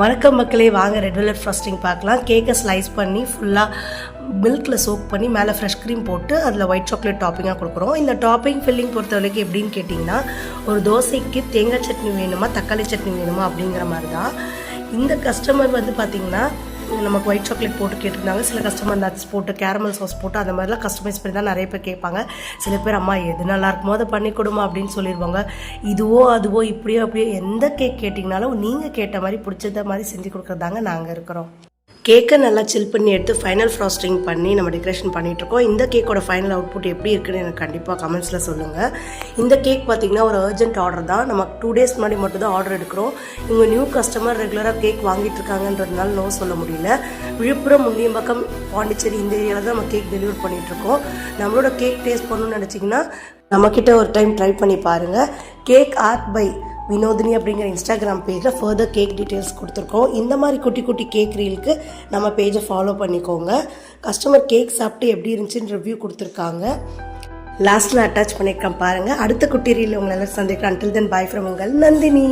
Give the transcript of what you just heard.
வணக்கம் மக்களே வாங்க ரெட் வெல்லட் ஃப்ரஸ்டிங் பார்க்கலாம். கேக்கை ஸ்லைஸ் பண்ணி ஃபுல்லாக மில்கில் சோக் பண்ணி மேலே ஃப்ரெஷ் க்ரீம் போட்டு அதில் ஒயிட் சாக்லேட் டாப்பிங்காக கொடுக்குறோம். இந்த டாப்பிங் ஃபில்லிங் பொறுத்த வரைக்கும் எப்படின்னு கேட்டிங்கன்னா ஒரு தோசைக்கு தேங்காய் சட்னி வேணுமா தக்காளி சட்னி வேணுமா அப்படிங்கிற மாதிரி தான் இந்த கஸ்டமர் வந்து பார்த்திங்கன்னா நமக்கு ஒயிட் சாக்லேட் போட்டு கேட்டிருந்தாங்க. சில கஸ்டமர் நட்ஸ் போட்டு கேரமல் சாஸ் போட்டு அந்த மாதிரிலாம் கஸ்டமைஸ் பண்ணி தான் நிறைய பேர் கேட்பாங்க. சில பேர் அம்மா எது நல்லா இருக்குமோ அதை பண்ணி கொடுமா அப்படின்னு சொல்லிடுவாங்க. இதுவோ அதுவோ இப்படியோ அப்படியோ எந்த கேக் கேட்டிங்கனாலும் நீங்கள் கேட்ட மாதிரி பிடிச்சத மாதிரி செஞ்சு கொடுக்குறதாங்க நாங்கள் இருக்கிறோம். கேக்கை நல்லா சில் பண்ணி எடுத்து ஃபைனல் ஃப்ராஸ்டிங் பண்ணி நம்ம டெக்கரேஷன் பண்ணிகிட்ருக்கோம் இந்த கேக்கோட ஃபைனல் அவுட்புட் எப்படி இருக்குன்னு எனக்கு கண்டிப்பாக கமெண்ட்ஸில் சொல்லுங்கள் இந்த கேக் பார்த்திங்கன்னா ஒரு அர்ஜென்ட் ஆர்டர் தான். நம்ம டூ டேஸ் முன்னாடி மட்டும் தான் ஆர்டர் எடுக்கிறோம். இவங்க நியூ கஸ்டமர் ரெகுலராக கேக் வாங்கிட்டு இருக்காங்கன்றதுனால நோ சொல்ல முடியல. விழுப்புரம் முண்டியம்பக்கம் பாண்டிச்சேரி இந்த ஏரியாவில் தான் நம்ம கேக் டெலிவர் பண்ணிகிட்ருக்கோம் நம்மளோட கேக் டேஸ்ட் பண்ணணும்னு நினச்சிங்கன்னா நம்மக்கிட்ட ஒரு டைம் ட்ரை பண்ணி பாருங்கள் கேக் ஆர்ட் பை வினோதினி அப்படிங்கிற இன்ஸ்டாகிராம் பேஜில் ஃபர்தர் கேக் டீட்டெயில்ஸ் கொடுத்துருக்கோம். இந்த மாதிரி குட்டி குட்டி கேக் ரீலுக்கு நம்ம பேஜை ஃபாலோ பண்ணிக்கோங்க. கஸ்டமர் கேக் சாப்பிட்டு எப்படி இருந்துச்சுன்னு ரிவ்யூ கொடுத்துருக்காங்க. லாஸ்ட்டில் அட்டாச் பண்ணியிருக்கேன் பாருங்கள் அடுத்த குட்டி ரீல் உங்களை எல்லாம் சந்திக்கிறேன். அன்டில் தென் பாய் ஃப்ரம் உங்கள் நந்தினி.